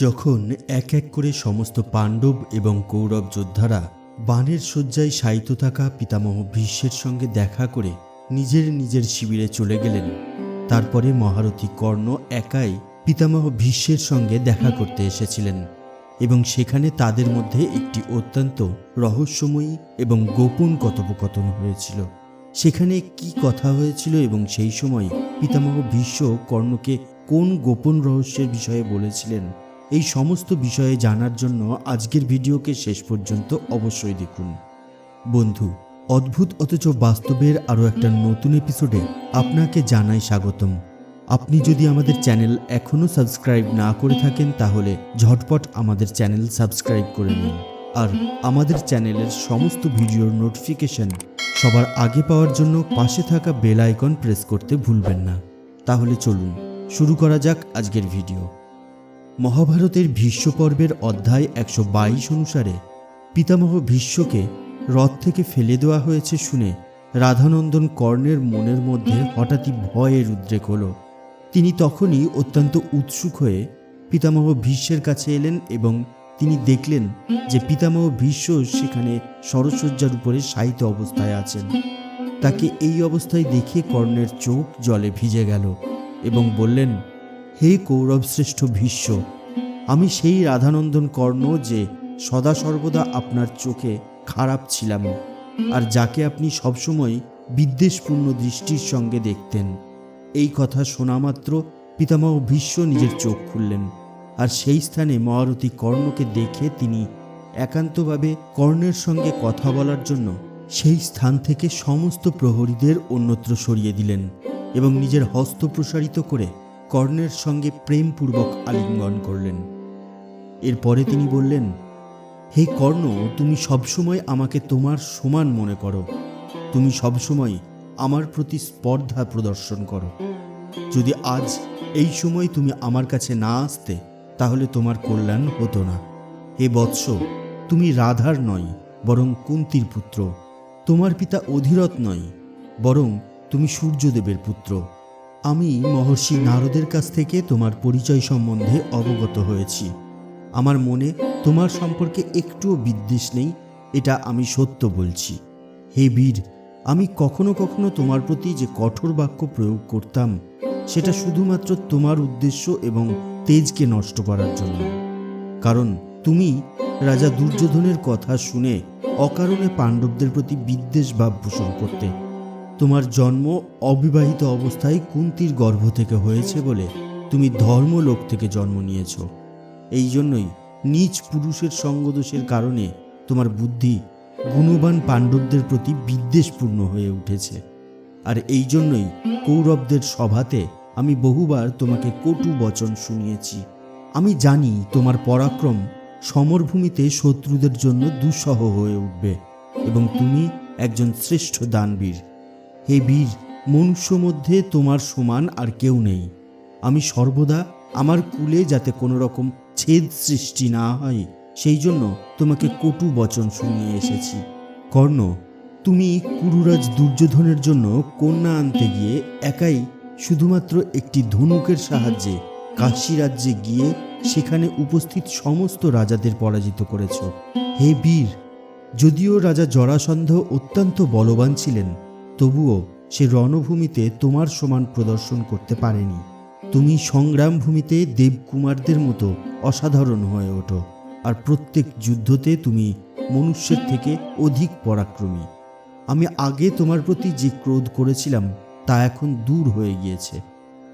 যখন এক এক করে সমস্ত পাণ্ডব এবং কৌরব যোদ্ধারা বানের শয্যায় শায়িত থাকা পিতামহ ভীষ্মের সঙ্গে দেখা করে নিজের নিজের শিবিরে চলে গেলেন। তারপরে মহারথী কর্ণ একাই পিতামহ ভীষ্মের সঙ্গে দেখা করতে এসেছিলেন এবং সেখানে তাদের মধ্যে একটি অত্যন্ত রহস্যময়ী এবং গোপন কথোপকথন হয়েছিল। সেখানে কি কথা হয়েছিল এবং সেই সময় পিতামহ ভীষ্ম কর্ণকে কোন গোপন রহস্যের বিষয়ে বলেছিলেন এই সমস্ত বিষয়ে জানার জন্য আজকের ভিডিওকে শেষ পর্যন্ত অবশ্যই দেখুন। বন্ধু, অদ্ভুত অথচ বাস্তবের আরও একটা নতুন এপিসোডে আপনাকে জানাই স্বাগতম। আপনি যদি আমাদের চ্যানেল এখনও সাবস্ক্রাইব না করে থাকেন, তাহলে ঝটপট আমাদের চ্যানেল সাবস্ক্রাইব করে নিন। আর আমাদের চ্যানেলের সমস্ত ভিডিওর নোটিফিকেশন সবার আগে পাওয়ার জন্য পাশে থাকা বেল আইকন প্রেস করতে ভুলবেন না। তাহলে চলুন, শুরু করা যাক আজকের ভিডিও মহাভারতের ভীষ্ম পর্বের অধ্যায় একশো বাইশ অনুসারে পিতামহ ভীষ্মকে রথ থেকে ফেলে দেওয়া হয়েছে শুনে রাধানন্দন কর্ণের মনের মধ্যে হঠাৎই ভয়ের উদ্রেক হল। তিনি তখনই অত্যন্ত উৎসুক হয়ে পিতামহ ভীষ্মের কাছে এলেন এবং তিনি দেখলেন যে পিতামহ ভীষ্ম সেখানে সরসজ্জার উপরে শায়িত অবস্থায় আছেন। তাকে এই অবস্থায় দেখে কর্ণের চোখ জলে ভিজে গেল এবং বললেন হে কৌরব শ্রেষ্ঠ ভীষ্ম, আমি সেই রাধানন্দন কর্ণ যে সদা সর্বদা আপনার চোখে খারাপ ছিলাম আর যাকে আপনি সবসময় বিদ্বেষপূর্ণ দৃষ্টির সঙ্গে দেখতেন। এই কথা শোনা মাত্র পিতামহ ভীষ্ম নিজের চোখ খুললেন আর সেই স্থানে মহারথী কর্ণকে দেখে তিনি একান্তভাবে কর্ণের সঙ্গে কথা বলার জন্য সেই স্থান থেকে সমস্ত প্রহরীদের অন্যত্র সরিয়ে দিলেন এবং নিজের হস্ত প্রসারিত করে কর্ণের সঙ্গে প্রেমপূর্বক আলিঙ্গন করলেন। এরপরে তিনি বললেন, হে কর্ণ, তুমি সবসময় আমাকে তোমার সমান মনে করো। তুমি সবসময় আমার প্রতি স্পর্ধা প্রদর্শন করো। যদি আজ এই সময় তুমি আমার কাছে না আসতে, তাহলে তোমার কল্যাণ হতো না। হে বৎস, তুমি রাধার নয় বরং কুন্তির পুত্র। তোমার পিতা অধীরথ নয় বরং তুমি সূর্যদেবের পুত্র। আমি মহর্ষি নারদের কাছ থেকে তোমার পরিচয় সম্বন্ধে অবগত হয়েছি। আমার মনে তোমার সম্পর্কে একটুও বিদ্বেষ নেই, এটা আমি সত্য বলছি। হে বীর, আমি কখনো কখনো তোমার প্রতি যে কঠোর বাক্য প্রয়োগ করতাম, সেটা শুধুমাত্র তোমার উদ্দেশ্য এবং তেজকে নষ্ট করার জন্য। কারণ তুমি রাজা দুর্যোধনের কথা শুনে অকারণে পাণ্ডবদের প্রতি বিদ্বেষ ভাব পোষণ করতে তোমার জন্ম অবিবাহিত অবস্থায় কুন্তির গর্ভ থেকে হয়েছে বলে তুমি ধর্মলোক থেকে জন্ম নিয়েছ। এই জন্যই নিজ পুরুষের সঙ্গদোষের কারণে তোমার বুদ্ধি গুণবান পাণ্ডবদের প্রতি বিদ্বেষপূর্ণ হয়ে উঠেছে। আর এই জন্যই কৌরবদের সভাতে আমি বহুবার তোমাকে কটু বচন শুনিয়েছি। আমি জানি তোমার পরাক্রম সমরভূমিতে শত্রুদের জন্য দুঃসহ হয়ে উঠবে এবং তুমি একজন শ্রেষ্ঠ দানবীর। হে বীর, মনুষ্য মধ্যে তোমার সমান আর কেউ নেই। আমি সর্বদা আমার কুলে যাতে কোনো রকম ছেদ সৃষ্টি না হয়, সেই জন্য তোমাকে কটু বচন শুনিয়ে এসেছি। কর্ণ, তুমি কুরুরাজ দুর্যোধনের জন্য কন্যা আনতে গিয়ে একাই শুধুমাত্র একটি ধনুকের সাহায্যে কাশী রাজ্যে গিয়ে সেখানে উপস্থিত সমস্ত রাজাদের পরাজিত করেছ। হে বীর, যদিও রাজা জরাসন্ধ অত্যন্ত বলবান ছিলেন তবুও সে রণভূমিতে তোমার সমান প্রদর্শন করতে পারেনি। তুমি সংগ্রাম ভূমিতে দেবকুমারদের মতো অসাধারণ হয়ে ওঠো আর প্রত্যেক যুদ্ধতে তুমি মনুষ্যের থেকে অধিক পরাক্রমী। আমি আগে তোমার প্রতি যে ক্রোধ করেছিলাম, তা এখন দূর হয়ে গিয়েছে।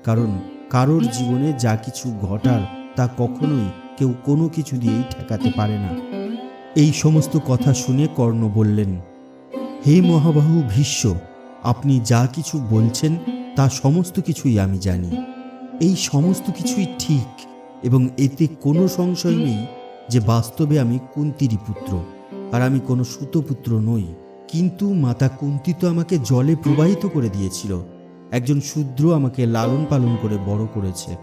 কারণ কারোর জীবনে যা কিছু ঘটার, তা কখনোই কেউ কোনো কিছু দিয়েই ঠেকাতে পারে না। এই সমস্ত কথা শুনে কর্ণ বললেন, হে মহাবাহু ভীষ্ম আপনি যা কিছু বলছেন, তা সমস্ত কিছুই আমি জানি। এই সমস্ত কিছুই ঠিক এবং এতে কোনো সংশয় নেই যে বাস্তবে আমি কুন্তিরই পুত্র। আর আমি কোনো সুতপুত্র নই। কিন্তু মাতা কুন্তি তো আমাকে জলে প্রবাহিত করে দিয়েছিল। একজন শূদ্র আমাকে লালন পালন করে বড় করেছে।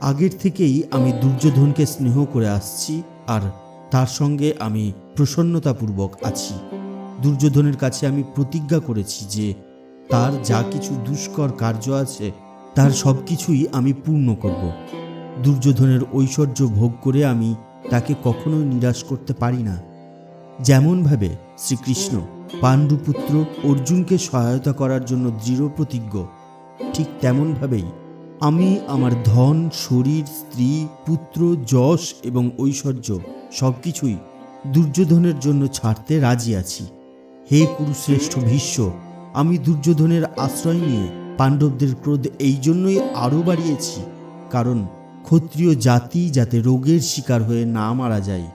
আগের থেকেই আমি দুর্যোধনকে স্নেহ করে আসছি আর তার সঙ্গে আমি প্রসন্নতাপূর্বক আছি। দুর্যোধনের কাছে আমি প্রতিজ্ঞা করেছি যে তার যা কিছু দুষ্কর কার্য আছে, তার সব কিছুই আমি পূর্ণ করব। দুর্যোধনের ঐশ্বর্য ভোগ করে আমি তাকে কখনোই নিরাশ করতে পারি না। যেমনভাবে শ্রীকৃষ্ণ পাণ্ডুপুত্র অর্জুনকে সহায়তা করার জন্য দৃঢ় প্রতিজ্ঞ, ঠিক তেমনভাবেই আমি আমার ধন, শরীর, স্ত্রী, পুত্র, যশ এবং ঐশ্বর্য সব কিছুই দুর্যোধনের জন্য ছাড়তে রাজি আছি। হে কুরুশ্রেষ্ঠ ভীষ্ম, আমি দুর্যোধনের আশ্রয় নিয়ে পাণ্ডবদের ক্রোধ এই জন্যই আরও বাড়িয়েছি, কারণ ক্ষত্রিয় জাতি যাতে রোগের শিকার হয়ে না মারা যায়,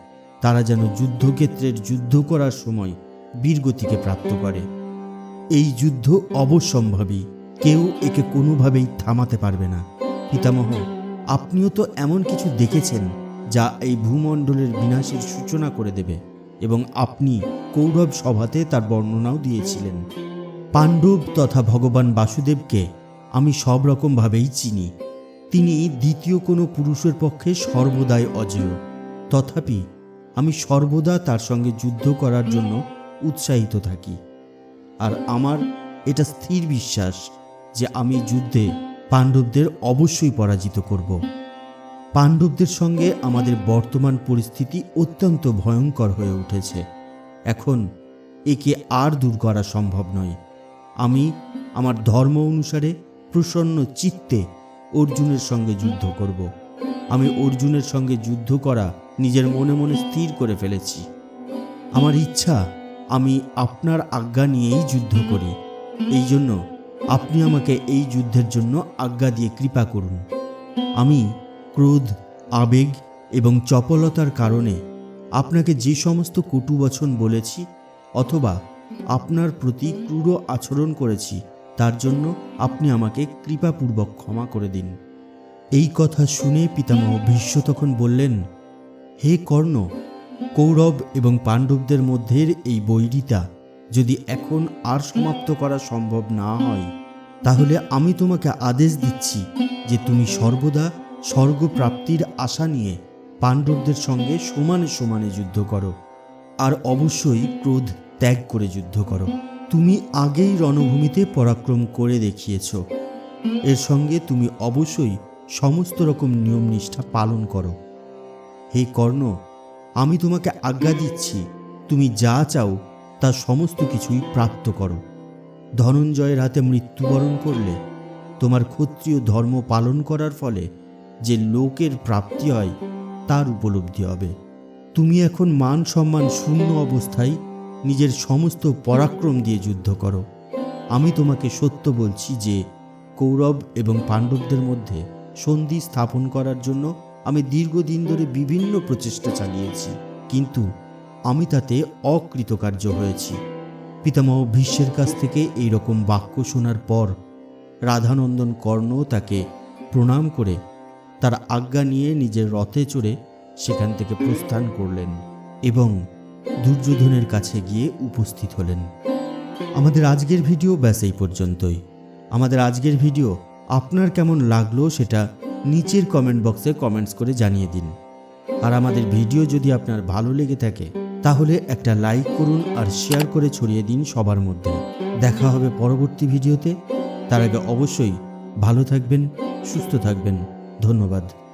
তারা যেন যুদ্ধক্ষেত্রের যুদ্ধ করার সময় বীরগতিকে প্রাপ্ত করে। এই যুদ্ধ অবশ্যম্ভাবী কেউ একে কোনোভাবেই থামাতে পারবে না। পিতামহ, আপনিও তো এমন কিছু দেখেছেন, যা এই ভূমণ্ডলের বিনাশের সূচনা করে দেবে, এবং আপনি কৌরব সভাতে তার বর্ণনাও দিয়েছিলেন। পাণ্ডব তথা ভগবান বাসুদেবকে আমি সব রকমভাবেই চিনি। তিনি দ্বিতীয় কোনো পুরুষের পক্ষে সর্বদাই অজেয়। তথাপি আমি সর্বদা তার সঙ্গে যুদ্ধ করার জন্য উৎসাহিত থাকি। আর আমার এটা স্থির বিশ্বাস যে আমি যুদ্ধে পাণ্ডবদের অবশ্যই পরাজিত করব। পাণ্ডবদের সঙ্গে আমাদের বর্তমান পরিস্থিতি অত্যন্ত ভয়ঙ্কর হয়ে উঠেছে। এখন একে আর দূর করা সম্ভব নয়। আমি আমার ধর্ম অনুসারে প্রসন্ন চিত্তে অর্জুনের সঙ্গে যুদ্ধ করব। আমি অর্জুনের সঙ্গে যুদ্ধ করা নিজের মনে মনে স্থির করে ফেলেছি। আমার ইচ্ছা, আমি আপনার আজ্ঞা নিয়েই যুদ্ধ করি। এই জন্য আপনি আমাকে এই যুদ্ধের জন্য আজ্ঞা দিয়ে কৃপা করুন। আমি ক্রোধ, আবেগ এবং চপলতার কারণে আপনাকে যে সমস্ত কটু বচন বলেছি অথবা আপনার প্রতি ক্রূর আচরণ করেছি, তার জন্য আপনি আমাকে কৃপাপূর্বক ক্ষমা করে দিন। এই কথা শুনে পিতামহ ভীষ্ম তখন বললেন, হে কর্ণ, কৌরব এবং পাণ্ডবদের মধ্যের এই বৈরিতা যদি এখন আর সমাপ্ত করা সম্ভব না হয়, তাহলে আমি তোমাকে আদেশ দিচ্ছি যে তুমি সর্বদা স্বর্গপ্রাপ্তির আশা নিয়ে পাণ্ডবদের সঙ্গে সমানে সমানে যুদ্ধ করো। আর অবশ্যই ক্রোধ ত্যাগ করে যুদ্ধ করো। তুমি আগেই রণভূমিতে পরাক্রম করে দেখিয়েছ। এর সঙ্গে তুমি অবশ্যই সমস্ত রকম নিয়ম নিষ্ঠা পালন করো। হে কর্ণ, আমি তোমাকে আজ্ঞা দিচ্ছি, তুমি যা চাও তা সমস্ত কিছুই প্রাপ্ত করো। ধনঞ্জয়ের হাতে মৃত্যুবরণ করলে, তোমার ক্ষত্রিয় ধর্ম পালন করার ফলে যে লোকের প্রাপ্তি হয় তার উপলব্ধি হবে। তুমি এখন মান সম্মান শূন্য অবস্থায় নিজের সমস্ত পরাক্রম দিয়ে যুদ্ধ করো। আমি তোমাকে সত্য বলছি যে, কৌরব এবং পাণ্ডবদের মধ্যে সন্ধি স্থাপন করার জন্য আমি দীর্ঘদিন ধরে বিভিন্ন প্রচেষ্টা চালিয়েছি, কিন্তু আমি তাতে অকৃতকার্য হয়েছি। পিতামহ ভীষ্মের কাছ থেকে এই রকম বাক্য শোনার পর রাধানন্দন কর্ণ তাকে প্রণাম করে তার আজ্ঞা নিয়ে নিজের রথে চড়ে সেখান থেকে প্রস্থান করলেন এবং দুর্যোধনের কাছে গিয়ে উপস্থিত হলেন। আমাদের আজকের ভিডিও ব্যাস এই পর্যন্তই। আমাদের আজকের ভিডিও আপনার কেমন লাগল সেটা নিচের কমেন্ট বক্সে কমেন্টস করে জানিয়ে দিন। আর আমাদের ভিডিও যদি আপনার ভালো লেগে থাকে, তাহলে একটা লাইক করুন আর শেয়ার করে ছড়িয়ে দিন সবার মধ্যে। দেখা হবে পরবর্তী ভিডিওতে। তার আগে অবশ্যই ভালো থাকবেন, সুস্থ থাকবেন। ধন্যবাদ।